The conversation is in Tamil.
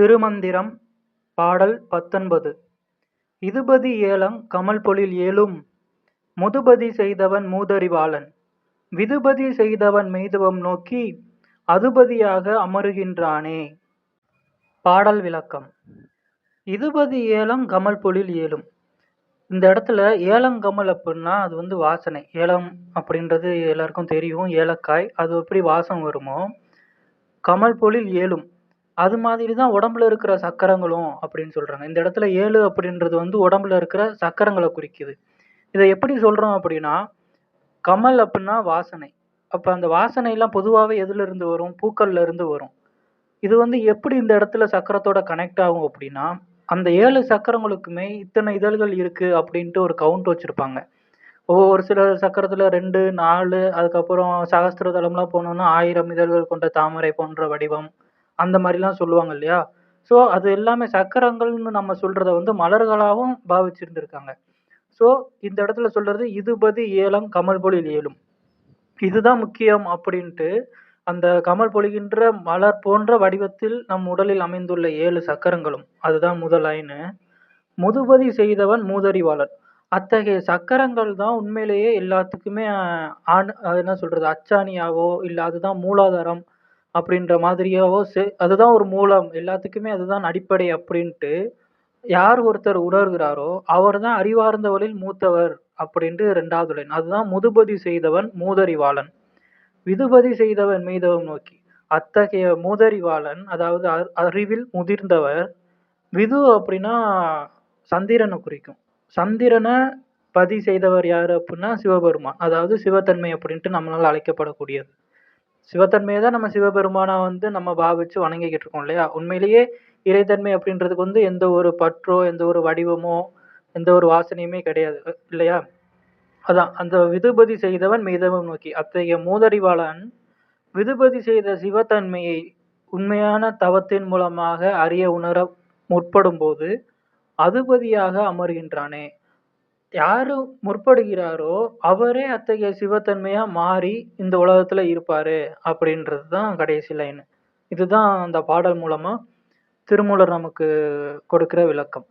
திருமந்திரம் பாடல் பத்தொன்பது. இதுபதி ஏலம் கமல் பொழில் ஏலும் முதுபதி செய்தவன் மூதறிவாளன். விதுபதி செய்தவன் மெய்தவம் நோக்கி அதுபதியாக அமருகின்றானே. பாடல் விளக்கம். இதுபதி ஏலம் கமல் பொழில் ஏலும். இந்த இடத்துல ஏலங்கமல் அப்படின்னா அது வந்து வாசனை. ஏலம் அப்படின்றது எல்லாருக்கும் தெரியும். ஏலக்காய் அது எப்படி வாசம் வருமோ கமல் பொழில் ஏலும். அது மாதிரி தான் உடம்புல இருக்கிற சக்கரங்களும் அப்படின்னு சொல்கிறாங்க இந்த இடத்துல ஏழு அப்படின்றது வந்து உடம்புல இருக்கிற சக்கரங்களை குறிக்குது. இதை எப்படி சொல்கிறோம் அப்படின்னா கமல் அப்படின்னா வாசனை. அப்போ அந்த வாசனைலாம் பொதுவாகவே எதுலேருந்து வரும்? பூக்கள்லேருந்து வரும். இது வந்து எப்படி இந்த இடத்துல சக்கரத்தோட கனெக்ட் ஆகும் அப்படின்னா அந்த ஏழு சக்கரங்களுக்குமே இத்தனை இதழ்கள் இருக்குது அப்படின்ட்டு ஒரு கவுண்ட் வச்சுருப்பாங்க. ஒரு சில சக்கரத்தில் ரெண்டு நாலு அதுக்கப்புறம் சகஸ்திர தளம்லாம் போனோம்னா ஆயிரம் இதழ்கள் கொண்ட தாமரை போன்ற வடிவம். அந்த மாதிரிலாம் சொல்லுவாங்க இல்லையா? ஸோ அது எல்லாமே சக்கரங்கள்னு நம்ம சொல்கிறத வந்து மலர்களாகவும் பாவிச்சிருந்துருக்காங்க. ஸோ இந்த இடத்துல சொல்கிறது இதுபதி ஏலம் கமல் பொழில் ஏலும். இதுதான் முக்கியம் அப்படின்ட்டு அந்த கமல் பொழிகின்ற மலர் போன்ற வடிவத்தில் நம் உடலில் அமைந்துள்ள ஏழு சக்கரங்களும். அதுதான் முதல் லைனு முதுபதி செய்தவன் மூதறிவாளன் அத்தகைய சக்கரங்கள் தான் உண்மையிலேயே எல்லாத்துக்குமே ஆண் என்ன சொல்கிறது அச்சாணியாவோ இல்லை அதுதான் மூலாதாரம் அப்படின்ற மாதிரியாவோ செ அதுதான் ஒரு மூலம். எல்லாத்துக்குமே அதுதான் அடிப்படை அப்படின்ட்டு யார் ஒருத்தர் உணர்கிறாரோ அவர் தான் அறிவார்ந்தவரில் மூத்தவர் அப்படின்ட்டு ரெண்டாவது அதுதான் முதுபதி செய்தவன் மூதறிவாளன். விதுபதி செய்தவன் மீதவன் நோக்கி. அத்தகைய மூதறிவாளன் அதாவது அறிவில் முதிர்ந்தவர் விது அப்படின்னா சந்திரனை குறிக்கும். சந்திரனை பதி செய்தவர் யார் அப்படின்னா சிவபெருமான். அதாவது சிவத்தன்மை அப்படின்ட்டு நம்மளால் அழைக்கப்படக்கூடியது. சிவத்தன்மையை தான் நம்ம சிவபெருமானா வந்து நம்ம பாவிச்சு வணங்கிக்கிட்டு இருக்கோம் இல்லையா? உண்மையிலேயே இறைத்தன்மை அப்படின்றதுக்கு வந்து எந்த ஒரு பற்றோ எந்த ஒரு வடிவமோ எந்த ஒரு வாசனையுமே கிடையாது இல்லையா? அதான் அந்த விதுபதி செய்தவன் மீதவன் நோக்கி. அத்தகைய மூதறிவாளன் விதுபதி செய்த சிவத்தன்மையை உண்மையான தவத்தின் மூலமாக அறிய உணர முற்படும் போது அதுபதியாக அமர்கின்றானே. யாரு முற்படுகிறாரோ அவரே அத்தகைய சிவத்தன்மையா மாறி இந்த உலகத்துல இருப்பாரு அப்படின்றது தான் கடைசி லைன் இதுதான் அந்த பாடல் மூலமா திருமூலர் நமக்கு கொடுக்கிற விளக்கம்.